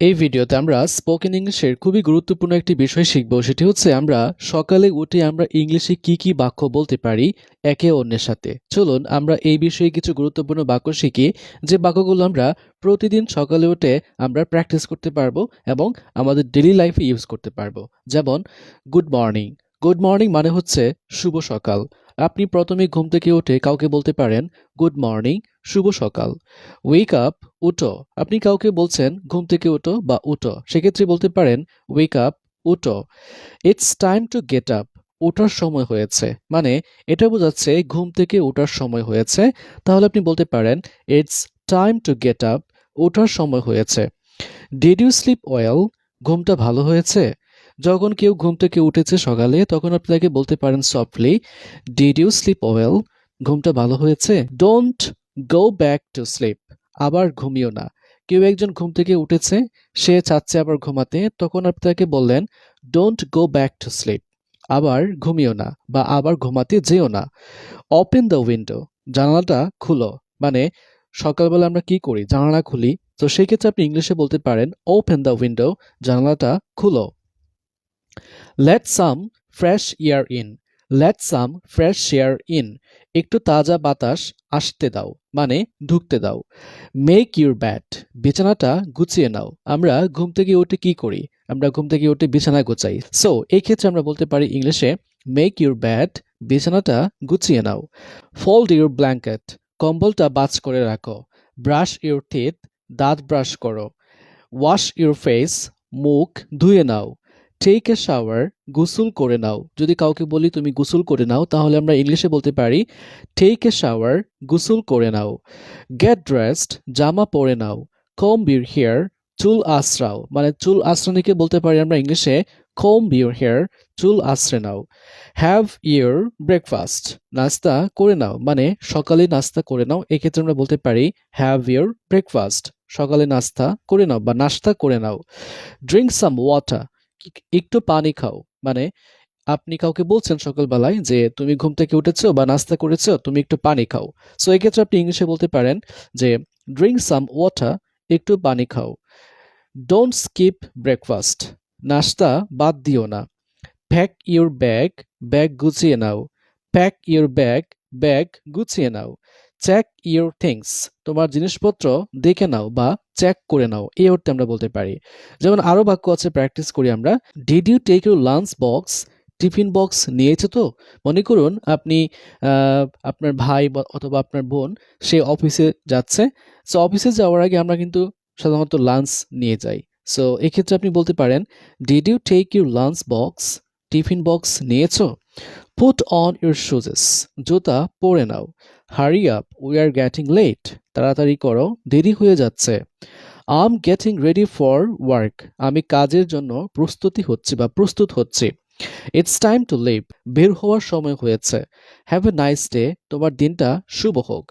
এই ভিডিওতে আমরা স্পোকেন ইংলিশের খুবই গুরুত্বপূর্ণ একটি বিষয় শিখব, সেটি হচ্ছে আমরা সকালে উঠে আমরা ইংলিশে কি কি বাক্য বলতে পারি একে অন্যের সাথে। চলুন, আমরা এই বিষয়ে কিছু গুরুত্বপূর্ণ বাক্য শিখি, যে বাক্যগুলো আমরা প্রতিদিন সকালে উঠে আমরা প্র্যাকটিস করতে পারব এবং আমাদের ডেলি লাইফে ইউজ করতে পারব। যেমন গুড মর্নিং গুড মর্নিং মানে হচ্ছে শুভ সকাল। আপনি প্রথমে ঘুম থেকে উঠে কাউকে বলতে পারেন, গুড মর্নিং, শুভ সকাল। ওয়েক আপ উঠো। আপনি কাউকে বলছেন, ঘুম থেকে উঠো বা উঠো। সেক্ষেত্রে বলতে পারেন ওয়েক আপ উঠো। It's time to get up ওঠার সময় হয়েছে। মানে এটা বোঝাচ্ছে ঘুম থেকে ওঠার সময় হয়েছে। তাহলে আপনি বলতে পারেন it's time to get up ওঠার সময় হয়েছে। ডিড ইউ স্লিপ ওয়েল ঘুমটা ভালো হয়েছে? যখন কেউ ঘুম থেকে উঠেছে সকালে, তখন আপনি তাকে বলতে পারেন softly did you sleep well ঘুমটা ভালো হয়েছে? Don't go back to sleep আবার ঘুমিও না। কেউ একজন ঘুম থেকে উঠেছে, সে চাচ্ছে আবার ঘুমাতে, তখন আপনি তাকে বললেন don't go back to sleep আবার ঘুমিও না বা আবার ঘুমাতে যেও না। ওপেন দ্য উইন্ডো জানালাটা খুলো। মানে সকালবেলা আমরা কি করি? জানালা খুলি। তো সেই ক্ষেত্রে আপনি ইংলিশে বলতে পারেন ওপেন দ্য উইন্ডো জানালাটা খুলো। Let some fresh air in let some fresh air in একটু তাজা বাতাস আসতে দাও মানে ঢুকতে দাও। মেক ইউর ব্যাট বিছানাটা গুছিয়ে নাও। আমরা ঘুম থেকে উঠে কি করি? আমরা ঘুম থেকে উঠে বিছানা গোছাই। সো এই ক্ষেত্রে আমরা বলতে পারি ইংলিশে মেক ইউর ব্যাট বিছানাটা গুছিয়ে নাও। ফোল্ড ইউর ব্ল্যাঙ্কেট কম্বলটা বাজ করে রাখো। ব্রাশ ইউর টিথ দাঁত ব্রাশ করো। ওয়াশ ইউর ফেস মুখ ধুয়ে নাও। টেক এ শাওয়ার গোসল করে নাও। যদি কাউকে বলি তুমি গোসল করে নাও, তাহলে আমরা ইংলিশে বলতে পারি টেক এ শাওয়ার গোসল করে নাও। গেট ড্রেসড জামা পরে নাও। কম বিউর হেয়ার চুল আশ্রাও। মানে চুল আশ্রানিকে বলতে পারি আমরা ইংলিশে কম বিউর হেয়ার চুল আশ্রে নাও। হ্যাভ ইউর ব্রেকফাস্ট নাস্তা করে নাও। মানে সকালে নাস্তা করে নাও। এক্ষেত্রে আমরা বলতে পারি হ্যাভ ইউর ব্রেকফাস্ট সকালে নাস্তা করে নাও বা নাস্তা করে নাও। ড্রিঙ্ক সাম ওয়াটার একটু পানি খাও। মানে আপনি কাউকে বলছেন সকালবেলায় যে, তুমি ঘুম থেকে উঠেছো বা নাস্তা করেছ, তুমি একটু পানি খাও। সো এক্ষেত্রে আপনি ইংলিশে বলতে পারেন যে ড্রিঙ্ক সাম ওয়াটার একটু পানি খাও। ডোন্ট স্কিপ ব্রেকফাস্ট নাস্তা বাদ দিও না। প্যাক ইউর ব্যাগ ব্যাগ গুছিয়ে নাও। প্যাক ইউর ব্যাগ ব্যাগ গুছিয়ে নাও। চেক ইউর থিংস তোমার জিনিসপত্র দেখে নাও বা চেক করে নাও। এই অর্থে আমরা বলতে পারি। যেমন আরও বাক্য আছে প্র্যাকটিস করি আমরা। Did you take your lunch box tiffin box নিয়েছে তো? মনে করুন আপনি আপনার ভাই অথবা আপনার বোন, সে অফিসে যাচ্ছে। সো অফিসে যাওয়ার আগে আমরা কিন্তু সাধারণত লাঞ্চ নিয়ে যাই। সো এক্ষেত্রে আপনি বলতে পারেন did you take your lunch box tiffin box নিয়েছো? পুট অন ইউর শুজেস জুতা পরে নাও। Hurry up we are getting late তাড়াতাড়ি করো। দেরি হয়ে যাচ্ছে। I'm getting ready for work আমি কাজের জন্য প্রস্তুতি হচ্ছি বা প্রস্তুত হচ্ছি। ইটস টাইম টু লিভ বের হওয়ার সময় হয়েছে। হ্যাভ এ নাইস ডে তোমার দিনটা শুভ হোক।